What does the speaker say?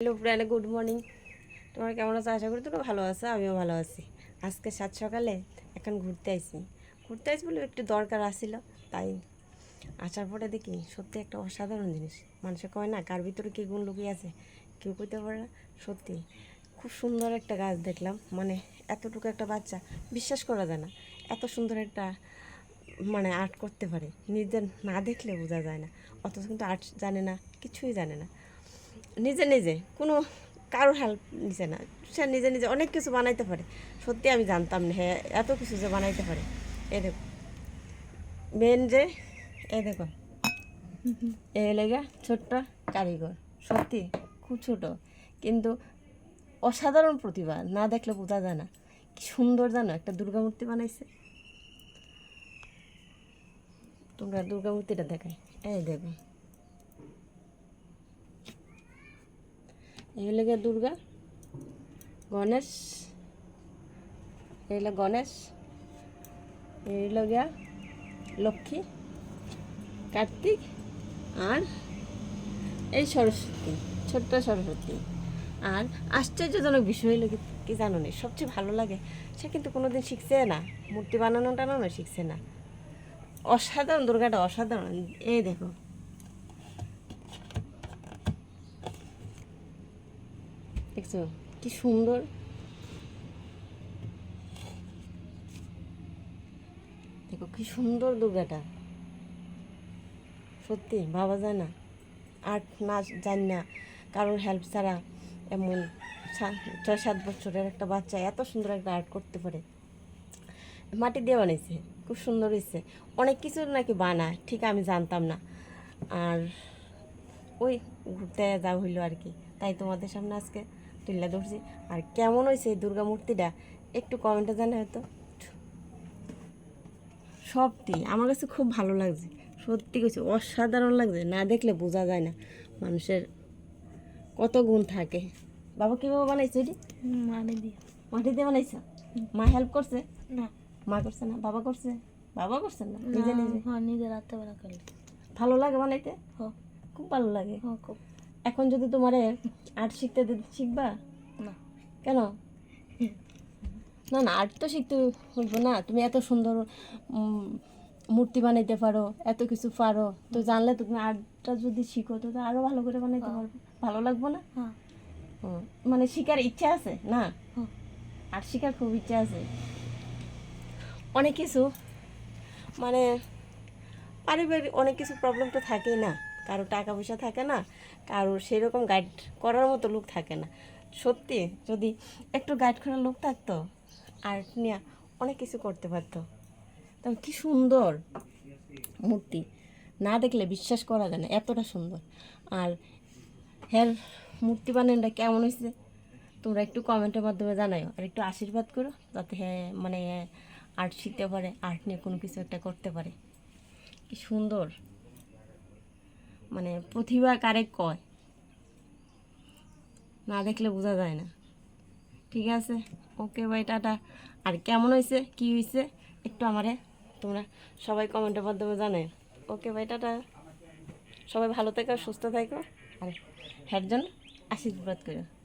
Hello friend, good morning. তোমার কেমন আছো? আশা করি তোমরা ভালো আছো, আমিও ভালো আছি। আজকে সাত সকালে এখন ঘুরতে আইছি। ঘুরতে আইছি বলে একটু দরকার আসছিল তাই আসার পরে দেখি সত্যি একটা অসাধারণ জিনিস। মানুষে কয় না, কার ভিতরে কী গুণ লুকিয়ে আছে, কেউ কইতে পারে না, সত্যি। খুব সুন্দর একটা গাছ দেখলাম মানে এতটুকু একটা বাচ্চা, বিশ্বাস করা যায় না, এত সুন্দর একটা মানে আর্ট করতে পারে। নিজের না দেখলে বোঝা যায় না, অথচ কিন্তু আর্ট জানে না, কিছুই জানে না। নিজে নিজে, কোনো কারোর হেল্প নিছে না। সে নিজে নিজে অনেক কিছু বানাইতে পারে। সত্যি আমি জানতাম না হ্যাঁ এত কিছু যে বানাইতে পারে। এ দেখো মেন যে এ দেখো এ লেগে ছোট্ট কারিগর, সত্যি খুব ছোট। কিন্তু অসাধারণ প্রতিভা, না দেখলে বোঝা যায় না। কি সুন্দর জানো, একটা দুর্গা মূর্তি বানাইছে। তোমরা দুর্গা মূর্তিটা দেখাই। এই দেখো এই হলো গিয়ে দুর্গা, গণেশ, এই হলো গণেশ, এই হলো গিয়া লক্ষ্মী, কার্তিক আর এই সরস্বতী, ছোট্ট সরস্বতী। আর আশ্চর্যজনক বিষয় হলো কি- জানো নি? সবচেয়ে ভালো লাগে, সে কিন্তু কোনোদিন শিখছে না, মূর্তি বানানো টানানো শিখছে না। অসাধারণ, দুর্গাটা অসাধারণ। এই দেখো দেখছ? কি সুন্দর। দেখো, কি সুন্দর দুর্গাটা। সত্যি, ভাবা যায় না। আর্ট নাচ জানি না, কারোর হেল্প ছাড়া এমন ছয় সাত বছরের একটা বাচ্চা এত সুন্দর একটা আর্ট করতে পারে। মাটি দিয়ে বানাইছে, খুব সুন্দর হয়েছে অনেক কিছু নাকি বানায়, ঠিক আমি জানতাম না। আর ওই ঘুরতে যাওয়া হইল আর কি। তাই তোমাদের সামনে আজকে তুলে ধরছি। আর কেমন হয়েছে এই দুর্গা মূর্তিটা? একটু কমেন্টে জানা হয়তো। সবটি আমার কাছে খুব ভালো লাগছে। সত্যি কিছু অসাধারণ লাগছে। না দেখলে বোঝা যায় না মানুষের কত গুণ থাকে। বাবা কীভাবে বানাইছে এটি? মানে দিয়ে। মাটি দিয়ে বানাইছ? মা হেল্প করছে? না। মা করছে না? বাবা করছে? বাবা করছে না? নিজে নিজে? হ্যাঁ নিজে রাত্রেবেলা করলে ভালো লাগে বানাইতে? হ খুব ভালো লাগে। হ খুব। এখন যদি তোমারে আর্ট শিখতে শিখবা? না। কেন? না না আর্ট তো শিখতে হইব না। তুমি এত সুন্দর মূর্তি বানাইতে পারো এত কিছু পারো। তো জানলে তুমি আর্টটা যদি শিখো তো তো আরও ভালো করে বানাইতে পারবে। ভালো লাগবো না? হ্যাঁ। হুম, মানে শিখার ইচ্ছা আছে না? হ্যাঁ। আর্ট শিখার খুব ইচ্ছা আছে। অনেক কিছু মানে পারিবারিক অনেক কিছু প্রবলেম তো থাকেই না। কারও টাকা পয়সা থাকে না, কারও সেরকম গাইড করার মতো লোক থাকে না। সত্যি, যদি একটু গাইড করার লোক থাকতো আর্ট নিয়ে অনেক কিছু করতে পারতো। তবে কি সুন্দর মূর্তি। না দেখলে বিশ্বাস করা যায় না, এতটা সুন্দর। আর হ্যার মূর্তি বানানোটা কেমন হয়েছে? তোমরা একটু কমেন্টের মাধ্যমে জানাও আর একটু আশীর্বাদ করো, যাতে হ্যাঁ মানে আর্ট শিখতে পারে আর্ট নিয়ে কোনো কিছু একটা করতে পারে। কি সুন্দর। মানে প্রতিভা কারে কয়? না দেখলে বোঝা যায় না। ঠিক আছে? ওকে ভাই, টাটা। আর কেমন হয়েছে? কি হয়েছে? একটু আমারে তোমরা সবাই কমেন্টের মাধ্যমে জানাই ওকে ভাই, টাটা। সবাই ভালো থেকো, সুস্থ থাকো। আর হ্যার জন্য আশীর্বাদ করো।